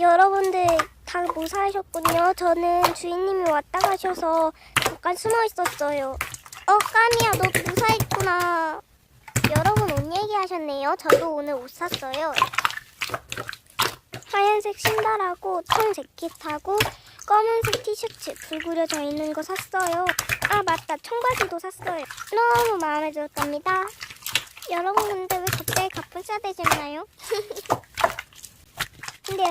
여러분들 다 무사하셨군요. 저는 주인님이 왔다 가셔서 잠깐 숨어 있었어요. 어, 까미야, 너 무사했구나. 여러분 옷 얘기하셨네요. 저도 오늘 옷 샀어요. 하얀색 신발하고 청 재킷하고 검은색 티셔츠 불 그려져 있는 거 샀어요. 아 맞다 청바지도 샀어요. 너무 마음에 들었답니다. 여러분 근데 왜 갑자기 가뿐싸 되셨나요?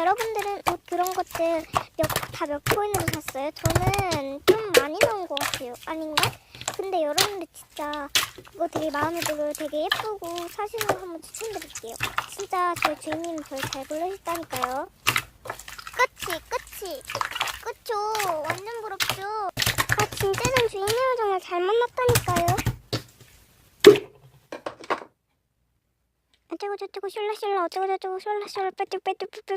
여러분들은 옷 그런 것들 다몇 코인으로 샀어요? 저는 좀 많이 나온 것 같아요. 아닌가? 근데 여러분들 진짜 그거 되게 마음에 들어요. 되게 예쁘고 거 한번 추천드릴게요. 진짜 저희 주인님 저를 잘 불러주셨다니까요. 끝이 끝이 그쵸 완전 부럽죠. 아 진짜 전 주인님을 정말 잘 만났다니 어쩌고 저쩌고 슐라슐라 어쩌고 저쩌고 슐라슐라 빼뚝 빼뚝 빼뚝